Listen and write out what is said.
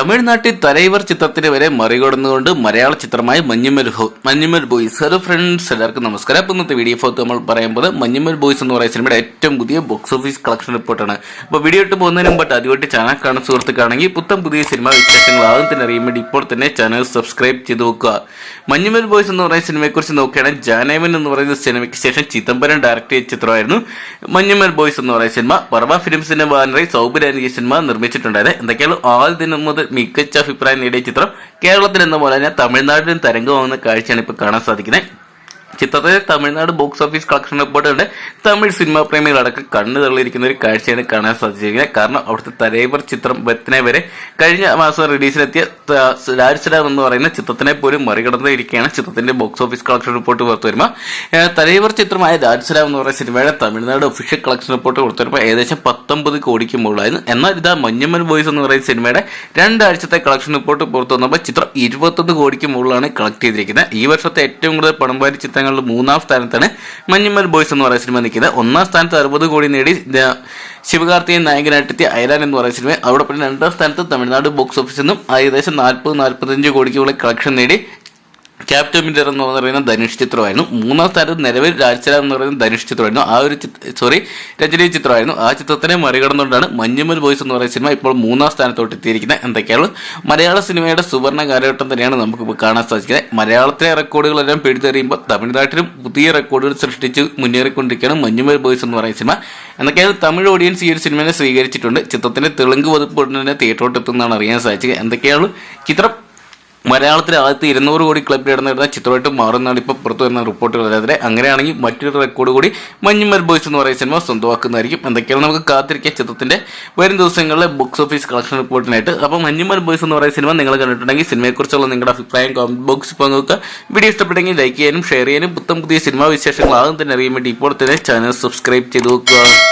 തമിഴ്നാട്ടിൽ തലൈവർ ചിത്രത്തിന് വരെ മറികടന്നുകൊണ്ട് മലയാള ചിത്രമായ Manjummel Manjummel Boys. Hello friends എല്ലാവർക്കും നമസ്കാരം. അപ്പം ഇന്നത്തെ വീഡിയോ ഫോത്ത് നമ്മൾ പറയുമ്പോൾ മഞ്ഞുമൽ ബോയ്സ് എന്ന് പറയുന്ന സിനിമയുടെ ഏറ്റവും പുതിയ ബോക്സ് ഓഫീസ് കളക്ഷൻ റിപ്പോർട്ടാണ് അപ്പോൾ വീഡിയോ ഇട്ട് പോകുന്നതിന് മുമ്പ് ആദ്യമായിട്ട് ചാനൽ കാണുന്ന സുഹൃത്തുക്കാണെങ്കിൽ പുത്തം പുതിയ സിനിമ വിശേഷങ്ങൾ ആദ്യം തന്നെ അറിയാൻ വേണ്ടി ഇപ്പോൾ തന്നെ ചാനൽ സബ്സ്ക്രൈബ് ചെയ്ത് നോക്കുക. മഞ്ഞുമൽ ബോയ്സ് എന്ന് പറയുന്ന സിനിമയെക്കുറിച്ച് നോക്കുകയാണെങ്കിൽ ജാനേവൻ എന്ന് പറയുന്ന സിനിമയ്ക്ക് ശേഷം ചിദംബരം ഡയറക്ട് ചെയ്ത ചിത്രമായിരുന്നു. മഞ്ഞുമൽ ബോയ്സ് എന്ന് പറയുന്ന സിനിമ പർവ ഫിലിംസിന്റെ ബാനറി ഈ സിനിമ നിർമ്മിച്ചിട്ടുണ്ടായത്. എന്തൊക്കെയാണ് ആദ്യ ദിനം മുതൽ മികച്ച അഭിപ്രായം നേടിയ ചിത്രം കേരളത്തിൽ എന്ന പോലെ തന്നെ തമിഴ്നാട്ടിലും തരംഗമാകുന്ന കാഴ്ചയാണ് ഇപ്പോൾ കാണാൻ സാധിക്കുന്നത്. ചിത്രത്തിലെ തമിഴ്നാട് ബോക്സ് ഓഫീസ് കളക്ഷൻ റിപ്പോർട്ടുണ്ട് തമിഴ് സിനിമാ പ്രേമികളടക്കം കണ്ണു തള്ളിയിരിക്കുന്ന ഒരു കാഴ്ചയാണ് കാണാൻ സാധിച്ചിരിക്കുന്നത്. കാരണം അവിടുത്തെ തലേവർ ചിത്രം ബത്തിനെ വരെ കഴിഞ്ഞ മാസം റിലീസിലെത്തിയ രാജ്സലാം എന്ന് പറയുന്ന ചിത്രത്തിനെ പോലും മറികടന്നിരിക്കുകയാണ് ചിത്രത്തിന്റെ ബോക്സ് ഓഫീസ് കളക്ഷൻ റിപ്പോർട്ട് പുറത്തു വരുമ്പോൾ തലൈവർ ചിത്രമായ രാജ്സലാം എന്ന് പറയുന്ന സിനിമയുടെ തമിഴ്നാട് ഒഫീഷ്യൽ കളക്ഷൻ റിപ്പോർട്ട് പുറത്തു വരുമ്പോൾ ഏകദേശം പത്തൊമ്പത് കോടിക്ക് മുകളിലായിരുന്നു. എന്നാൽ ഇതാ മഞ്ഞമ്മൽ ബോയ്സ് എന്ന് പറയുന്ന സിനിമയുടെ രണ്ടാഴ്ചത്തെ കളക്ഷൻ റിപ്പോർട്ട് പുറത്തു വന്നപ്പോൾ ചിത്രം ഇരുപത്തൊന്ന് കോടിക്ക് മുകളിലാണ് കളക്ട് ചെയ്തിരിക്കുന്നത്. ഈ വർഷത്തെ ഏറ്റവും കൂടുതൽ പണം വാരി ചിത്രങ്ങളിൽ മൂന്നാം സ്ഥാനത്താണ് മഞ്ഞുമൽ ബോയ്സ് എന്ന് പറയുന്ന സിനിമ നിൽക്കുന്നത്. ഒന്നാം സ്ഥാനത്ത് അറുപത് കോടി നേടി ശിവകാർത്തിയൻ നായകനായിട്ടെത്തിയ അയലാൻ എന്ന് പറയുന്ന സിനിമ. അവിടെ പിന്നെ രണ്ടാം സ്ഥാനത്ത് തമിഴ്നാട് ബോക്സ് ഓഫീസിൽ നിന്നും ഏകദേശം നാൽപ്പത് നാൽപ്പത്തഞ്ച് കോടിക്കുള്ള കളക്ഷൻ നേടി ക്യാപ്റ്റൻ മില്ലർ എന്ന് പറയുന്ന ധനുഷ് ചിത്രമായിരുന്നു. മൂന്നാം സ്ഥാനത്ത് നിലവിൽ രാജ്സല എന്ന് പറയുന്ന ധനുഷ് ചിത്രമായിരുന്നു. ആ ഒരു സോറി രജനി ചിത്രമായിരുന്നു. ആ ചിത്രത്തിനെ മറികടന്നുകൊണ്ടാണ് മഞ്ഞുമൽ ബോയ്സ് എന്ന് പറയുന്ന സിനിമ ഇപ്പോൾ മൂന്നാം സ്ഥാനത്തോട്ട് എത്തിയിരിക്കുന്നത്. എന്തൊക്കെയാണ് മലയാള സിനിമയുടെ സുവർണ കാലഘട്ടം തന്നെയാണ് നമുക്ക് കാണാൻ സാധിക്കുന്നത്. മലയാളത്തിലെ റെക്കോർഡുകളെല്ലാം പിടിച്ചെറിയുമ്പോൾ തമിഴ്നാട്ടിലും പുതിയ റെക്കോർഡുകൾ സൃഷ്ടിച്ച് മുന്നേറിക്കൊണ്ടിരിക്കുകയാണ് മഞ്ഞുമൽ ബോയ്സ് എന്ന് പറയുന്ന സിനിമ. എന്തൊക്കെയാണ് തമിഴ് ഓഡിയൻസ് ഈ ഒരു സിനിമയെ സ്വീകരിച്ചിട്ടുണ്ട്. ചിത്രത്തിന്റെ തെലുങ്ക് വകുപ്പ് ഉടനെ തിയേറ്ററോട്ട് എത്തുന്നതാണ് അറിയാൻ സാധിച്ചത്. എന്തൊക്കെയാണ് ചിത്രം മലയാളത്തിലെ ആദ്യത്തെ ഇരുന്നൂറ് കോടി ക്ലബ് നേടുന്ന ചിത്രമായിട്ട് മാറുന്നതാണ് ഇപ്പോൾ പുറത്തു വരുന്ന റിപ്പോർട്ടുകൾ. അതായത് അങ്ങനെയാണെങ്കിൽ മറ്റൊരു റെക്കോർഡ് കൂടി മഞ്ഞുമൽ ബോയ്സ് എന്ന് പറയുന്ന സിനിമ സ്വന്തമാക്കുന്നതായിരിക്കും. എന്തൊക്കെയാണ് നമുക്ക് കാത്തിരിക്കുക ചിത്രത്തിന്റെ. വരും ദിവസങ്ങളിലെ ബോക്സ് ഓഫീസ് കളക്ഷൻ റിപ്പോർട്ടിനായിട്ട് അപ്പോൾ മഞ്ഞുമൽ ബോയ്സ് എന്ന് പറയുന്ന സിനിമ നിങ്ങൾ കണ്ടിട്ടുണ്ടെങ്കിൽ സിനിമയെക്കുറിച്ചുള്ള നിങ്ങളുടെ അഭിപ്രായം കമന്റ് ബോക്സിൽ പങ്കുവെക്കുക വീഡിയോ ഇഷ്ടപ്പെട്ടെങ്കിൽ ലൈക്ക് ചെയ്യാനും ഷെയർ ചെയ്യാനും. പുത്തം പുതിയ സിനിമാ വിശേഷങ്ങൾ ആദ്യം തന്നെ അറിയാൻ വേണ്ടി ഇപ്പോൾ തന്നെ ചാനൽ സബ്സ്ക്രൈബ് ചെയ്ത് നോക്കുക.